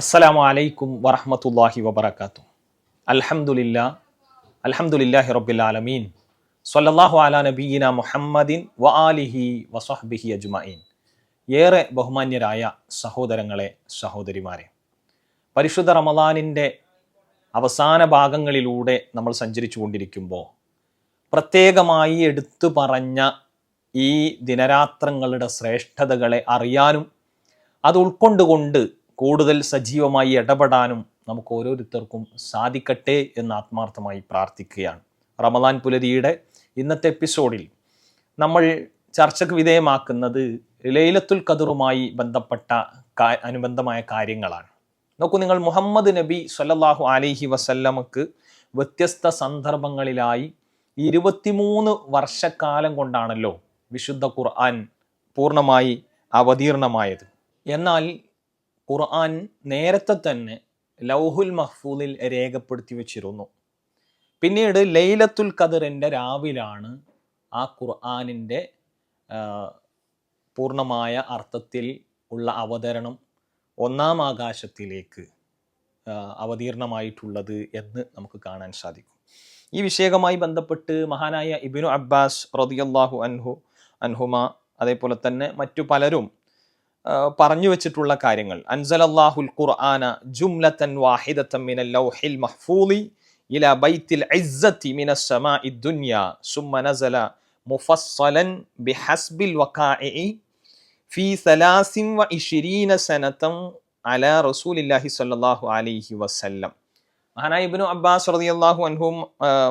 അസ്സലാമു അലൈക്കും വറഹമത്തല്ലാഹി വബർക്കാത്തു അൽഹംദുലില്ലാ അൽഹംദുലില്ലാഹി റബ്ബിൽ ആലമീൻ. അലാ നബീന മുഹമ്മദിൻ വ ആലിഹി വസഹ്ബിഹി അജ്മഈൻ. ഏറെ ബഹുമാന്യരായ സഹോദരങ്ങളെ സഹോദരിമാരെ പരിശുദ്ധ റമദാനിന്റെ അവസാന ഭാഗങ്ങളിലൂടെ നമ്മൾ സഞ്ചരിച്ചു കൊണ്ടിരിക്കുമ്പോൾ പ്രത്യേകമായി എടുത്തു പറഞ്ഞ ഈ ദിനരാത്രങ്ങളുടെ ശ്രേഷ്ഠതകളെ അറിയാനും അത് ഉൾക്കൊണ്ടുകൊണ്ട് കൂടുതൽ സജീവമായി ഇടപെടാനും നമുക്ക് ഓരോരുത്തർക്കും സാധിക്കട്ടെ എന്ന് ആത്മാർത്ഥമായി പ്രാർത്ഥിക്കുകയാണ്. റമദാൻ പുലരിയുടെ ഇന്നത്തെ എപ്പിസോഡിൽ നമ്മൾ ചർച്ചയ്ക്ക് വിധേയമാക്കുന്നത് ലൈലത്തുൽ ഖദറുമായി ബന്ധപ്പെട്ട അനുബന്ധമായ കാര്യങ്ങളാണ്. നോക്കൂ നിങ്ങൾ മുഹമ്മദ് നബി സല്ലാഹു അലൈഹി വസല്ലമക്ക് വ്യത്യസ്ത സന്ദർഭങ്ങളിലായി ഇരുപത്തിമൂന്ന് വർഷക്കാലം കൊണ്ടാണല്ലോ വിശുദ്ധ ഖുർആൻ പൂർണമായി അവതീർണമായത്. എന്നാൽ ഖുർആൻ നേരത്തെ തന്നെ ലൗഹുൽ മഹ്ഫൂദിൽ രേഖപ്പെടുത്തി വെച്ചിരുന്നു. പിന്നീട് ലൈലത്തുൽ ഖദറിന്റെ രാവിലാണ് ആ ഖുർആാനിന്റെ പൂർണമായ അർത്ഥത്തിൽ ഉള്ള അവതരണം ഒന്നാം ആകാശത്തിലേക്ക് അവതീർണമായിട്ടുള്ളത് എന്ന് നമുക്ക് കാണാൻ സാധിക്കും. ഈ വിഷയവുമായി ബന്ധപ്പെട്ട് മഹാനായ ഇബിനു അബ്ബാസ് റതിയല്ലാഹു അൻഹു അൻഹുമ അതേപോലെ തന്നെ മറ്റു പലരും പറഞ്ഞു വെച്ചിട്ടുള്ള കാര്യങ്ങൾ. അൻസലല്ലാഹുൽ ഖുർആന ജുംലത്തൻ വാഹിദത്തൻ മിനൽ ലൗഹിൽ മഹ്ഫൂലി ഇല ബൈത്തിൽ ഇസ്സത്തി മിനസ് സമാഇ ദുനിയ സുമ്മ നസല മുഫസ്സലൻ ബിഹസ്ബിൽ വഖാഇ ഫി സലാസിൻ വ ഇശ്രീന സനതൻ അല റസൂലില്ലാഹി സ്വല്ലല്ലാഹു അലൈഹി വസല്ലം. മഹാനായ ഇബ്നു അബ്ബാസ് റളിയല്ലാഹു അൻഹും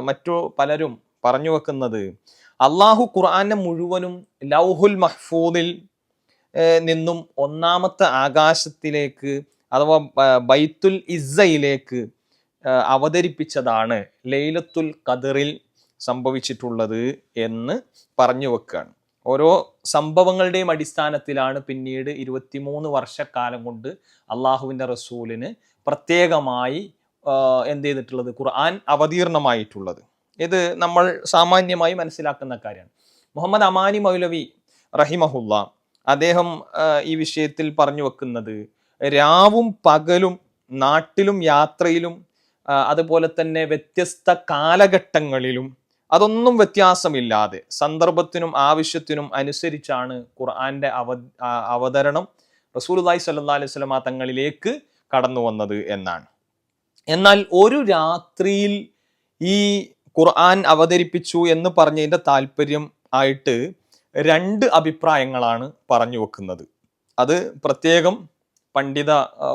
മറ്റു പലരും പറഞ്ഞു വെക്കുന്നത് അള്ളാഹു ഖുർആനെ മുഴുവനും ലൗഹുൽ മഹ്ഫൂദിൽ നിന്നും ഒന്നാമത്തെ ആകാശത്തിലേക്ക് അഥവാ ബൈത്തുൽ ഇസയിലേക്ക് അവതരിപ്പിച്ചതാണ് ലൈലത്തുൽ ഖദറിൽ സംഭവിച്ചിട്ടുള്ളത് എന്ന് പറഞ്ഞു വെക്കുകയാണ് ഓരോ സംഭവങ്ങളുടെയും അടിസ്ഥാനത്തിലാണ് പിന്നീട് ഇരുപത്തിമൂന്ന് വർഷക്കാലം കൊണ്ട് അള്ളാഹുവിന്റെ റസൂലിന് പ്രത്യേകമായി എന്ത് ചെയ്തിട്ടുള്ളത്? ഖുർആൻ അവതീർണമായിട്ടുള്ളത്. ഇത് നമ്മൾ സാമാന്യമായി മനസ്സിലാക്കുന്ന കാര്യമാണ്. മുഹമ്മദ് അമാനി മൗലവി റഹിമഹുല്ല അദ്ദേഹം ഈ വിഷയത്തിൽ പറഞ്ഞു വെക്കുന്നത് രാവും പകലും നാട്ടിലും യാത്രയിലും അതുപോലെ തന്നെ വ്യത്യസ്ത കാലഘട്ടങ്ങളിലും അതൊന്നും വ്യത്യാസമില്ലാതെ സന്ദർഭത്തിനും ആവശ്യത്തിനും അനുസരിച്ചാണ് ഖുർആന്റെ അവ അവതരണം റസൂലുള്ളാഹി സ്വല്ലല്ലാഹി അലൈഹി സ്വലമ തങ്ങളിലേക്ക് കടന്നു വന്നത് എന്നാണ്. എന്നാൽ ഒരു രാത്രിയിൽ ഈ ഖുർആൻ അവതരിപ്പിച്ചു എന്ന് പറഞ്ഞതിന്റെ താല്പര്യം ആയിട്ട് രണ്ട് അഭിപ്രായങ്ങളാണ് പറഞ്ഞു വെക്കുന്നത്. അത് പ്രത്യേകം പണ്ഡിത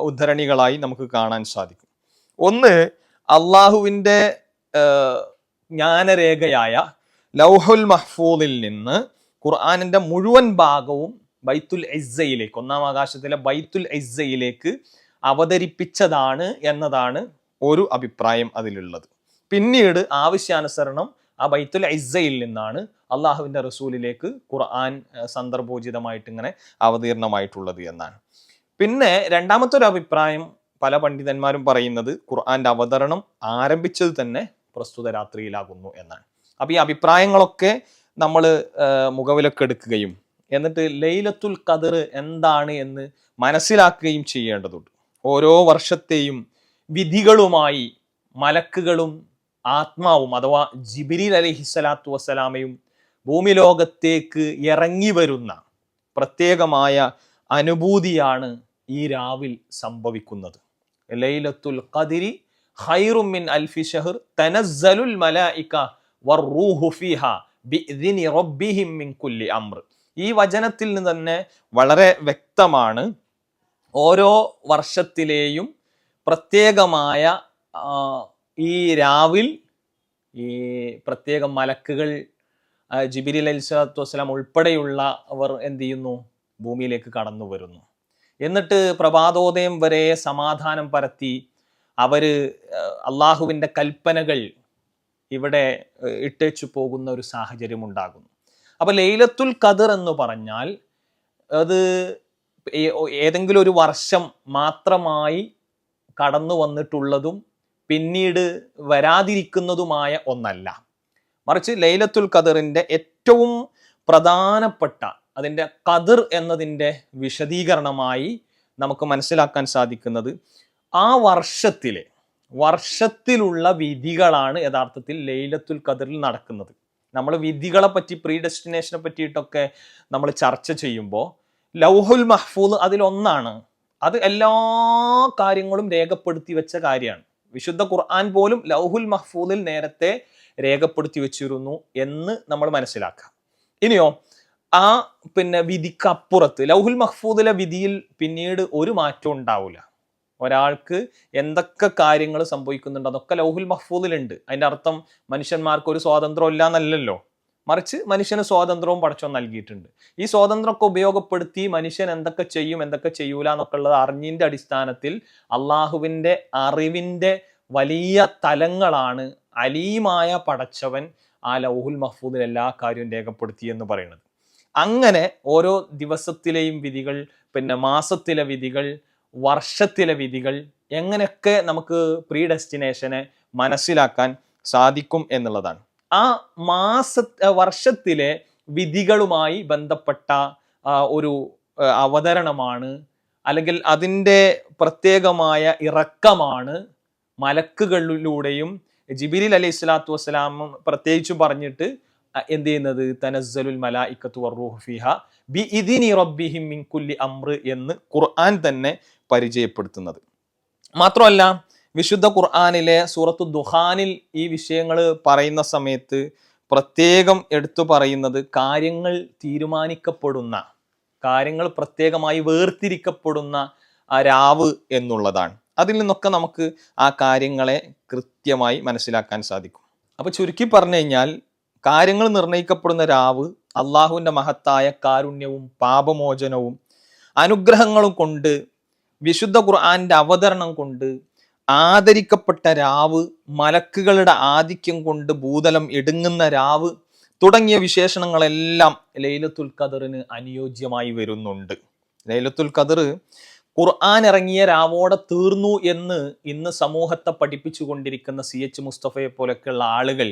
ഉദ്ധരണികളായി നമുക്ക് കാണാൻ സാധിക്കും. ഒന്ന് അള്ളാഹുവിന്റെ ജ്ഞാനരേഖയായ ലൗഹുൽ മഹ്ഫൂദിൽ നിന്ന് ഖുർആാനിന്റെ മുഴുവൻ ഭാഗവും ബൈത്തുൽ ഇസ്സയിലേക്ക് ഒന്നാം ആകാശത്തിലെ ബൈത്തുൽ ഇസ്സയിലേക്ക് അവതരിപ്പിച്ചതാണ് എന്നതാണ് ഒരു അഭിപ്രായം അതിലുള്ളത്. പിന്നീട് ആവശ്യാനുസരണം ആ ബൈത്തുൽ ഇസ്സയിൽ നിന്നാണ് അള്ളാഹുവിന്റെ റസൂലിലേക്ക് ഖുർആൻ സന്ദർഭോചിതമായിട്ട് ഇങ്ങനെ അവതീർണമായിട്ടുള്ളത് എന്നാണ്. പിന്നെ രണ്ടാമത്തെ ഒരു അഭിപ്രായം പല പണ്ഡിതന്മാരും പറയുന്നത് ഖുർആന്റെ അവതരണം ആരംഭിച്ചത് തന്നെ പ്രസ്തുത രാത്രിയിലാകുന്നു എന്നാണ്. അപ്പൊ ഈ അഭിപ്രായങ്ങളൊക്കെ നമ്മൾ മുഖവിലൊക്കെ എടുക്കുകയും എന്നിട്ട് ലൈലത്തുൽ ഖദർ എന്താണ് എന്ന് മനസ്സിലാക്കുകയും ചെയ്യേണ്ടതുണ്ട്. ഓരോ വർഷത്തെയും വിധികളുമായി മലക്കുകളും ആത്മാവും അഥവാ ജിബിരിൽ അലഹിസ്സലാത്തു വസ്സലാമയും ഭൂമി ലോകത്തേക്ക് ഇറങ്ങി വരുന്ന പ്രത്യേകമായ അനുഭൂതിയാണ് ഈ രാവിൽ സംഭവിക്കുന്നത്. ലൈലത്തുൽ ഖദിരി ഹൈറുമിൻ മിൻ അൽഫി ഷഹർ തനസ്സലുൽ മലായിക വർറൂഹു ഫീഹ ബിഇദ്നി റബ്ബിഹിം മിൻ കുല്ലി അംർ ഈ വചനത്തിൽ നിന്ന് തന്നെ വളരെ വ്യക്തമാണ് ഓരോ വർഷത്തിലെയും പ്രത്യേകമായ ഈ രാവിൽ ഈ പ്രത്യേക മലക്കുകൾ ജിബിരി അലി സ്വലാത്തു വസ്സലാം ഉൾപ്പെടെയുള്ള അവർ എന്ത് ചെയ്യുന്നു? ഭൂമിയിലേക്ക് കടന്നു വരുന്നു. എന്നിട്ട് പ്രഭാതോദയം വരെ സമാധാനം പരത്തി അവർ അള്ളാഹുവിന്റെ കൽപ്പനകൾ ഇവിടെ ഇട്ടേച്ചു പോകുന്ന ഒരു സാഹചര്യം ഉണ്ടാകുന്നു. അപ്പോൾ ലൈലത്തുൽ ഖദർ എന്ന് പറഞ്ഞാൽ അത് ഏതെങ്കിലും ഒരു വർഷം മാത്രമായി കടന്നു വന്നിട്ടുള്ളതും പിന്നീട് വരാതിരിക്കുന്നതുമായ ഒന്നല്ല. മറിച്ച് ലൈലത്തുൽ ഖദറിന്റെ ഏറ്റവും പ്രധാനപ്പെട്ട അതിന്റെ ഖദർ എന്നതിന്റെ വിശദീകരണമായി നമുക്ക് മനസ്സിലാക്കാൻ സാധിക്കുന്നത് ആ വർഷത്തിലെ വർഷത്തിലുള്ള വിധികളാണ് യഥാർത്ഥത്തിൽ ലൈലത്തുൽ ഖദറിൽ നടക്കുന്നത്. നമ്മൾ വിധികളെ പറ്റി പ്രീ ഡെസ്റ്റിനേഷനെ പറ്റിയിട്ടൊക്കെ നമ്മൾ ചർച്ച ചെയ്യുമ്പോൾ ലൗഹുൽ മഹ്ഫൂദ് അതിലൊന്നാണ്. അത് എല്ലാ കാര്യങ്ങളും രേഖപ്പെടുത്തി വെച്ച കാര്യമാണ്. വിശുദ്ധ ഖുർആൻ പോലും ലൗഹുൽ മഹ്ഫൂദിൽ നേരത്തെ രേഖപ്പെടുത്തി വെച്ചിരുന്നു എന്ന് നമ്മൾ മനസ്സിലാക്കാം ഇനിയോ ആ പിന്നെ വിധിക്കപ്പുറത്ത് ലൗഹുൽ മഹ്ഫൂദിലെ വിധിയിൽ പിന്നീട് ഒരു മാറ്റം ഉണ്ടാവില്ല ഒരാൾക്ക് എന്തൊക്കെ കാര്യങ്ങൾ സംഭവിക്കുന്നുണ്ട് അതൊക്കെ ലൗഹുൽ മഹ്ഫൂദിലുണ്ട്. അതിന്റെ അർത്ഥം മനുഷ്യന്മാർക്ക് ഒരു സ്വാതന്ത്ര്യം ഇല്ല എന്നല്ലല്ലോ. മറിച്ച് മനുഷ്യന് സ്വാതന്ത്ര്യവും പടച്ചോൻ നൽകിയിട്ടുണ്ട്. ഈ സ്വാതന്ത്ര്യമൊക്കെ ഉപയോഗപ്പെടുത്തി മനുഷ്യൻ എന്തൊക്കെ ചെയ്യും എന്തൊക്കെ ചെയ്യൂല എന്നൊക്കെ ഉള്ളത് അറിഞ്ഞിന്റെ അടിസ്ഥാനത്തിൽ അള്ളാഹുവിന്റെ അറിവിന്റെ വലിയ തലങ്ങളാണ് അലീമായ പടച്ചവൻ ആ ലൗഹുൽ മഹ്ഫൂദിൽ എല്ലാ കാര്യവും രേഖപ്പെടുത്തി എന്ന് പറയുന്നത്. അങ്ങനെ ഓരോ ദിവസത്തിലെയും വിധികൾ പിന്നെ മാസത്തിലെ വിധികൾ വർഷത്തിലെ വിധികൾ എങ്ങനെയൊക്കെ നമുക്ക് പ്രീ ഡെസ്റ്റിനേഷനെ മനസ്സിലാക്കാൻ സാധിക്കും എന്നുള്ളതാണ്. ആ മാസ വർഷത്തിലെ വിധികളുമായി ബന്ധപ്പെട്ട ഒരു അവതരണമാണ്. അല്ലെങ്കിൽ അതിന്റെ പ്രത്യേകമായ ഇറക്കമാണ് മലക്കുകളിലൂടെയും ജിബിരിൽ അലൈഹി സ്വലാത്തു വസ്സലാം പ്രത്യേകിച്ചും പറഞ്ഞിട്ട് എന്ത് ചെയ്യുന്നത്? തനസ്സലുൽ മലായിക്കത്തു വറൂഹു ഫിഹ ബി ഇതിനി റബ്ബിഹിം മിൻ കുല്ലി അമ്ര എന്ന് ഖുർആൻ തന്നെ പരിചയപ്പെടുത്തുന്നത്. മാത്രമല്ല വിശുദ്ധ ഖുർആാനിലെ സൂറത്തു ദുഹാനിൽ ഈ വിഷയങ്ങൾ പറയുന്ന സമയത്ത് പ്രത്യേകം എടുത്തു പറയുന്നത് കാര്യങ്ങൾ തീരുമാനിക്കപ്പെടുന്ന കാര്യങ്ങൾ പ്രത്യേകമായി വേർതിരിക്കപ്പെടുന്ന ആ രാവ് എന്നുള്ളതാണ്. അതിൽ നിന്നൊക്കെ നമുക്ക് ആ കാര്യങ്ങളെ കൃത്യമായി മനസ്സിലാക്കാൻ സാധിക്കും. അപ്പോൾ ചുരുക്കി പറഞ്ഞു കഴിഞ്ഞാൽ കാര്യങ്ങൾ നിർണയിക്കപ്പെടുന്ന രാവ് അള്ളാഹുവിന്റെ മഹത്തായ കാരുണ്യവും പാപമോചനവും അനുഗ്രഹങ്ങളും കൊണ്ട് വിശുദ്ധ ഖുർആന്റെ അവതരണം കൊണ്ട് ആദരിക്കപ്പെട്ട രാവ് മലക്കുകളുടെ ആധിക്യം കൊണ്ട് ഭൂതലം എടുങ്ങുന്ന രാവ് തുടങ്ങിയ വിശേഷണങ്ങളെല്ലാം ലൈലത്തുൽ ഖദറിന് അനുയോജ്യമായി വരുന്നുണ്ട്. ലൈലത്തുൽ ഖദർ ഖുർആൻ ഇറങ്ങിയ രാവോടെ തീർന്നു എന്ന് ഇന്ന് സമൂഹത്തെ പഠിപ്പിച്ചു കൊണ്ടിരിക്കുന്ന സി എച്ച് മുസ്തഫയെ പോലൊക്കെയുള്ള ആളുകൾ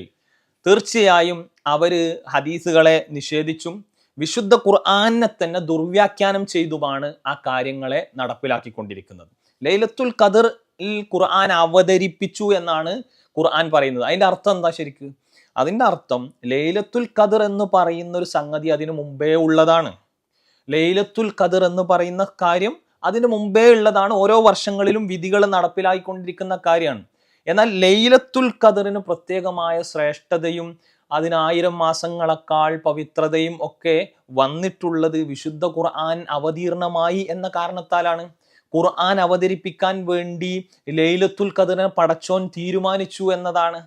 തീർച്ചയായും അവർ ഹദീസുകളെ നിഷേധിച്ചും വിശുദ്ധ ഖുർആനെ തന്നെ ദുർവ്യാഖ്യാനം ചെയ്തുമാണ് ആ കാര്യങ്ങളെ നടപ്പിലാക്കിക്കൊണ്ടിരിക്കുന്നത്. ലൈലത്തുൽ ഖദർ ഖുർആൻ അവതരിപ്പിച്ചു എന്നാണ് ഖുർആൻ പറയുന്നത്. അതിന്റെ അർത്ഥം എന്താ ശരിക്ക്? അതിന്റെ അർത്ഥം ലൈലത്തുൽ ഖദർ എന്ന് പറയുന്ന ഒരു സംഗതി അതിനു മുമ്പേ ഉള്ളതാണ്. ലൈലത്തുൽ ഖദർ എന്ന് പറയുന്ന കാര്യം അതിനു മുമ്പേ ഉള്ളതാണ്. ഓരോ വർഷങ്ങളിലും വിധികൾ നടപ്പിലായിക്കൊണ്ടിരിക്കുന്ന കാര്യമാണ്. എന്നാൽ ലൈലത്തുൽ ഖദറിന് പ്രത്യേകമായ ശ്രേഷ്ഠതയും അതിനായിരം മാസങ്ങളെക്കാൾ പവിത്രതയും ഒക്കെ വന്നിട്ടുള്ളത് വിശുദ്ധ ഖുർആൻ അവതീർണമായി എന്ന കാരണത്താലാണ്. ഖുർആൻ അവതരിപ്പിക്കാൻ വേണ്ടി ലൈലത്തുൽ ഖദറിനെ പടച്ചോൻ തീരുമാനിച്ചു എന്നതാണ്.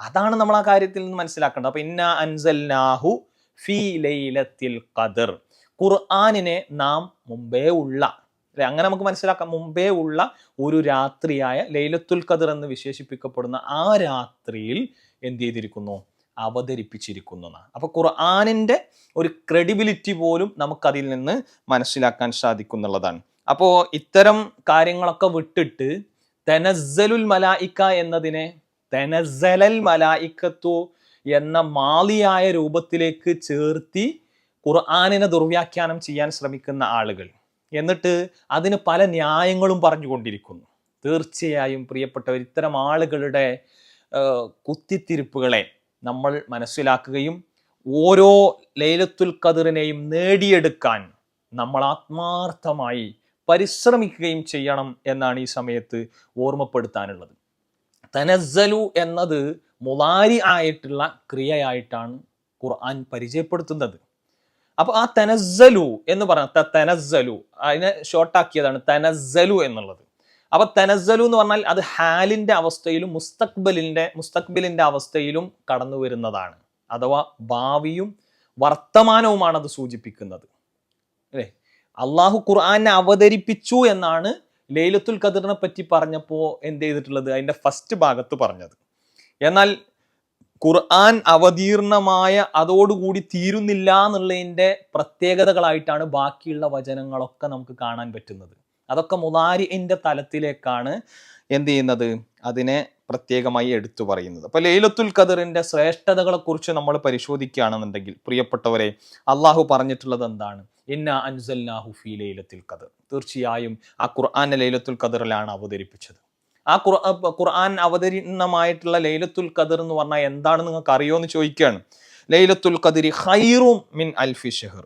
അതാണ് നമ്മൾ ആ കാര്യത്തിൽ നിന്ന് മനസ്സിലാക്കേണ്ടത്. അപ്പൊ ഇന്ന അൻസൽനാഹു ഫീ ലൈലത്തിൽ ഖദർ. ഖുർആനിനെ നാം മുമ്പേ ഉള്ള അല്ലെ? അങ്ങനെ നമുക്ക് മനസ്സിലാക്കാം. മുമ്പേ ഉള്ള ഒരു രാത്രിയായ ലൈലത്തുൽ ഖദർ എന്ന് വിശേഷിപ്പിക്കപ്പെടുന്ന ആ രാത്രിയിൽ എന്ത് ചെയ്തിരിക്കുന്നു? അവതരിപ്പിച്ചിരിക്കുന്നു അപ്പൊ ഖുർആനിന്റെ ഒരു ക്രെഡിബിലിറ്റി പോലും നമുക്കതിൽ നിന്ന് മനസ്സിലാക്കാൻ സാധിക്കുന്നുള്ളതാണ്. അപ്പോൾ ഇത്തരം കാര്യങ്ങളൊക്കെ വിട്ടിട്ട് തെനസലുൽ മലായിക്ക എന്നതിനെ തെനസലൽ മലായിക്കത്തു എന്ന മാലിയായ രൂപത്തിലേക്ക് ചേർത്തി ഖുർആാനിനെ ദുർവ്യാഖ്യാനം ചെയ്യാൻ ശ്രമിക്കുന്ന ആളുകൾ. എന്നിട്ട് അതിന് പല ന്യായങ്ങളും പറഞ്ഞുകൊണ്ടിരിക്കുന്നു. തീർച്ചയായും പ്രിയപ്പെട്ടവർ ഇത്തരം ആളുകളുടെ കുത്തിത്തിരിപ്പുകളെ നമ്മൾ മനസ്സിലാക്കുകയും ഓരോ ലൈലത്തുൽ ഖദറിനെയും നേടിയെടുക്കാൻ നമ്മൾ ആത്മാർത്ഥമായി പരിശ്രമിക്കുകയും ചെയ്യണം എന്നാണ് ഈ സമയത്ത് ഓർമ്മപ്പെടുത്താനുള്ളത്. തനസ്സലു എന്നത് മുലാരി ആയിട്ടുള്ള ക്രിയയായിട്ടാണ് ഖുർആൻ പരിചയപ്പെടുത്തുന്നത്. അപ്പോൾ ആ തനസ്സലു എന്ന് പറഞ്ഞ തനസ്സലു അതിനെ ഷോർട്ടാക്കിയതാണ് തനസ്സലു എന്നുള്ളത്. അപ്പൊ തനസ്സലു എന്ന് പറഞ്ഞാൽ അത് ഹാലിന്റെ അവസ്ഥയിലും മുസ്തക്ബലിന്റെ മുസ്തക്ബിലിന്റെ അവസ്ഥയിലും കടന്നു വരുന്നതാണ്. അഥവാ ഭാവിയും വർത്തമാനവുമാണ് അത് സൂചിപ്പിക്കുന്നത്. അല്ലേ? അള്ളാഹു ഖുർആനെ അവതരിപ്പിച്ചു എന്നാണ് ലൈലത്തുൽ ഖദറിനെ പറ്റി പറഞ്ഞപ്പോൾ എന്ത് ചെയ്തിട്ടുള്ളത്? അതിന്റെ ഫസ്റ്റ് ഭാഗത്ത് പറഞ്ഞത്. എന്നാൽ ഖുർആൻ അവതീർണമായ അതോടുകൂടി തീരുന്നില്ല എന്നുള്ളതിന്റെ പ്രത്യേകതകളായിട്ടാണ് ബാക്കിയുള്ള വചനങ്ങളൊക്കെ നമുക്ക് കാണാൻ പറ്റുന്നത്. അതൊക്കെ മുതാരിന്റെ തലത്തിലേക്കാണ് എന്ത് ചെയ്യുന്നത്? അതിനെ പ്രത്യേകമായി എടുത്തു പറയുന്നത്. അപ്പൊ ലൈലത്തുൽ ഖദറിന്റെ ശ്രേഷ്ഠതകളെ കുറിച്ച് നമ്മൾ പരിശോധിക്കുകയാണെന്നുണ്ടെങ്കിൽ പ്രിയപ്പെട്ടവരെ അള്ളാഹു പറഞ്ഞിട്ടുള്ളത് എന്താണ്? ഇന്ന ലൈലത്തുൽ തീർച്ചയായും ആ ഖുർആൻ ലൈലത്തുൽ ഖദറിലാണ് അവതരിപ്പിച്ചത്. ആ ഖുർ ഖുർആൻ അവതരണമായിട്ടുള്ള ലൈലത്തുൽ ഖദർ എന്ന് പറഞ്ഞാൽ എന്താണ് നിങ്ങൾക്ക് അറിയോ എന്ന് ചോദിക്കുകയാണ്. ലൈലത്തുൽ ഖദരി ഖൈറും മിൻ അൽഫി ഷെഹർ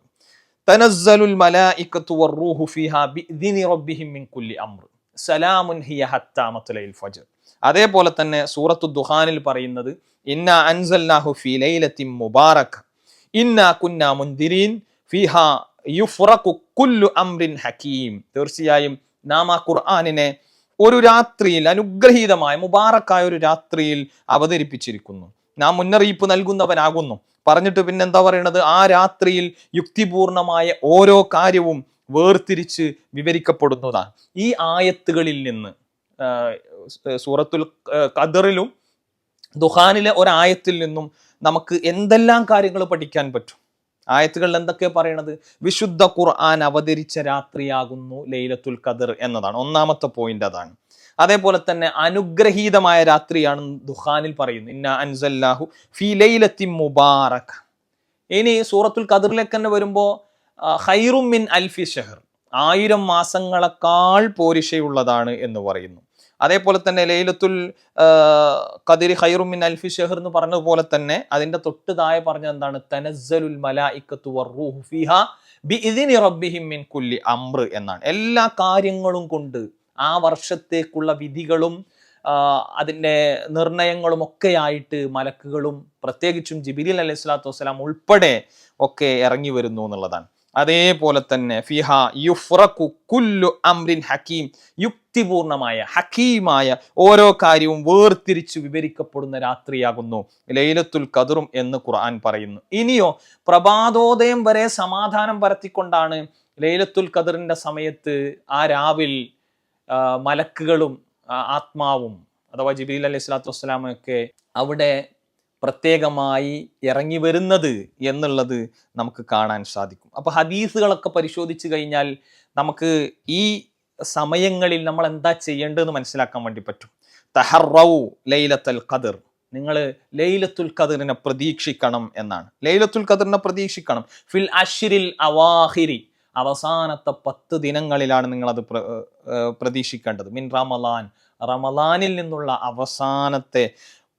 തനസ്സലുൽ മലായിക്കത്തു വറൂഹു ഫീഹാ ബിഇദ്നി റബ്ബിഹിം മിൻ കുല്ലി അംർ. സലാമുൻ ഹിയ ഹത്താ മത്ലഇൽ ഫജ്ർ. അതേപോലെ തന്നെ സൂറത്തു ദുഹാനിൽ പറയുന്നത് ഇന്ന അൻസൽനാഹു ഫീ ലൈലത്തി മുബാറക ഇന്ന കുന്ന മുൻദിരീൻ ഫിഹ യുഫ്റഖു കുല്ലു അംറിൻ ഹക്കീം തീർച്ചയായും നാം ആ ഖുർആാനിനെ ഒരു രാത്രിയിൽ അനുഗ്രഹീതമായ മുബാറക്കായ ഒരു രാത്രിയിൽ അവതരിപ്പിച്ചിരിക്കുന്നു. നാം മുന്നറിയിപ്പ് നൽകുന്നവനാകുന്നു. പറഞ്ഞിട്ട് പിന്നെന്താ പറയണത്? ആ രാത്രിയിൽ യുക്തിപൂർണമായ ഓരോ കാര്യവും വേർതിരിച്ച് വിവരിക്കപ്പെടുന്നതാണ്. ഈ ആയത്തുകളിൽ നിന്ന് സൂറത്തുൽ ഖദറിലും ദുഹാനിലെ ഒരായത്തിൽ നിന്നും നമുക്ക് എന്തെല്ലാം കാര്യങ്ങൾ പഠിക്കാൻ പറ്റും? ആയത്തുകളിൽ എന്തൊക്കെ പറയണത്? വിശുദ്ധ ഖുർആൻ അവതരിച്ച രാത്രിയാകുന്നു ലൈലത്തുൽ ഖദർ എന്നതാണ്. ഒന്നാമത്തെ പോയിന്റ് അതാണ്. അതേപോലെ തന്നെ അനുഗ്രഹീതമായ രാത്രിയാണ് ദുഹാനിൽ പറയുന്നത്. ഇന്ന അൻസല്ലാഹു ഫി ലൈലത്തി മുബാറക്. ഇനി സൂറത്തുൽ ഖദറിലേക്ക് തന്നെ വരുമ്പോൾ ഹൈറുമിൻ അൽഫി ഷെഹർ ആയിരം മാസങ്ങളെക്കാൾ പോരിഷയുള്ളതാണ് എന്ന് പറയുന്നു. അതേപോലെ തന്നെ ലൈലത്തുൽ കതിരി ഹൈറുമിൻ അൽഫി ഷെഹർ എന്ന് പറഞ്ഞതുപോലെ തന്നെ അതിന്റെ തൊട്ട് താഴെ പറഞ്ഞ എന്താണ്? തനസ്സലുൽ മലായിക്കത്തു വറൂഹു ഫിഹാ റബ്ബിഹിം മിൻ കുല്ലി അംർ എന്നാണ്. എല്ലാ കാര്യങ്ങളും കൊണ്ട് ആ വർഷത്തേക്കുള്ള വിധികളും അതിന്റെ നിർണയങ്ങളും ഒക്കെ ആയിട്ട് മലക്കുകളും പ്രത്യേകിച്ചും ജിബിരിൽ അലൈഹി സ്വലാത്തു വസ്സലാം ഉൾപ്പെടെ ഒക്കെ ഇറങ്ങി വരുന്നു എന്നുള്ളതാണ്. അതേപോലെ തന്നെ ഫിഹ യുഫ്രഖു കുല്ലു അംറിൻ ഹക്കീം. യുക്തിപൂർണമായ ഹക്കീമായ ഓരോ കാര്യവും വേർതിരിച്ചു വിവരിക്കപ്പെടുന്ന രാത്രിയാകുന്നു. ലൈലത്തുൽ കതിറും എന്ന് ഖുർആൻ പറയുന്നു. ഇനിയോ പ്രഭാതോദയം വരെ സമാധാനം പരത്തിക്കൊണ്ടാണ് ലൈലത്തുൽ ഖദറിന്റെ സമയത്ത് ആ രാവിൽ മലക്കുകളും ആത്മാവും അഥവാ ജിബീൽ അലൈഹി സ്വലാത്തു വസ്സലാമൊക്കെ അവിടെ പ്രത്യേകമായി ഇറങ്ങി വരുന്നത് എന്നുള്ളത് നമുക്ക് കാണാൻ സാധിക്കും. അപ്പോൾ ഹദീസുകളൊക്കെ പരിശോധിച്ച് കഴിഞ്ഞാൽ നമുക്ക് ഈ സമയങ്ങളിൽ നമ്മൾ എന്താ ചെയ്യേണ്ടതെന്ന് മനസ്സിലാക്കാൻ വേണ്ടി പറ്റും. തഹറൗ ലൈലത്തൽ ഖദർ. നിങ്ങൾ ലൈലത്തുൽ ഖദറിനെ പ്രതീക്ഷിക്കണം എന്നാണ്. ലൈലത്തുൽ ഖദറിനെ പ്രതീക്ഷിക്കണം. ഫിൽ അഷിരിൽ അവാഹിരി. അവസാനത്തെ പത്ത് ദിനങ്ങളിലാണ് അത് പ്രതീക്ഷിക്കേണ്ടത്. മിൻ റമലാൻ. റമലാനിൽ നിന്നുള്ള അവസാനത്തെ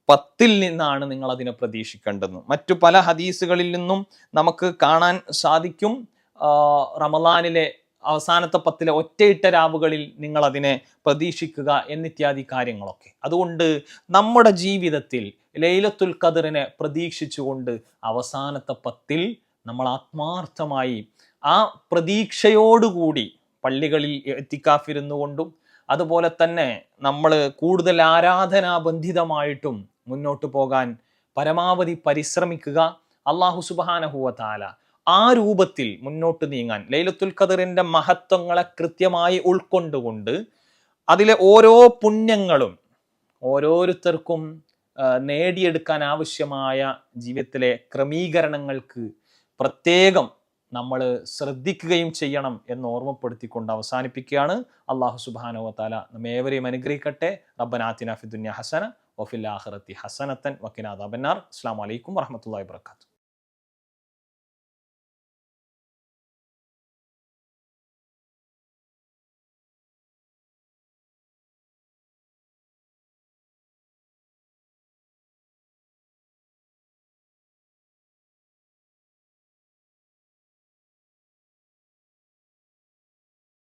പത്തിൽ നിന്നാണ് നിങ്ങൾ അതിനെ പ്രതീക്ഷിക്കേണ്ടത്. മറ്റു പല ഹദീസുകളിൽ നിന്നും നമുക്ക് കാണാൻ സാധിക്കും. റമലാനിലെ അവസാനത്തെ പത്തിലെ ഒറ്റയിട്ട രാവുകളിൽ നിങ്ങൾ അതിനെ പ്രതീക്ഷിക്കുക എന്നിത്യാദി കാര്യങ്ങളൊക്കെ. അതുകൊണ്ട് നമ്മുടെ ജീവിതത്തിൽ ലൈലത്തുൽ ഖദറിനെ പ്രതീക്ഷിച്ചുകൊണ്ട് അവസാനത്തെ പത്തിൽ നമ്മൾ ആത്മാർത്ഥമായി ആ പ്രതീക്ഷയോടുകൂടി പള്ളികളിൽ എത്തിക്കാഫിരുന്നു കൊണ്ടും അതുപോലെ തന്നെ നമ്മൾ കൂടുതൽ ആരാധനാബന്ധിതമായിട്ടും മുന്നോട്ട് പോകാൻ പരമാവധി പരിശ്രമിക്കുക. അള്ളാഹു സുബാനഹുവ താല ആ രൂപത്തിൽ മുന്നോട്ട് നീങ്ങാൻ. ലൈലത്തുൽ ഖദറിന്റെ മഹത്വങ്ങളെ കൃത്യമായി ഉൾക്കൊണ്ടുകൊണ്ട് അതിലെ ഓരോ പുണ്യങ്ങളും ഓരോരുത്തർക്കും നേടിയെടുക്കാൻ ആവശ്യമായ ജീവിതത്തിലെ ക്രമീകരണങ്ങൾക്ക് പ്രത്യേകം നമ്മൾ ശ്രദ്ധിക്കുകയും ചെയ്യണം എന്ന് ഓർമ്മപ്പെടുത്തിക്കൊണ്ട് അവസാനിപ്പിക്കുകയാണ്. അള്ളാഹു സുബാനോ താല നമ്മേവരെയും അനുഗ്രഹിക്കട്ടെ. റബ്ബനാത്തിന ഫിദുന്യ ഹസന وفي الآخرة حسنة وكنا عذاب النار. السلام عليكم ورحمة الله وبركاته.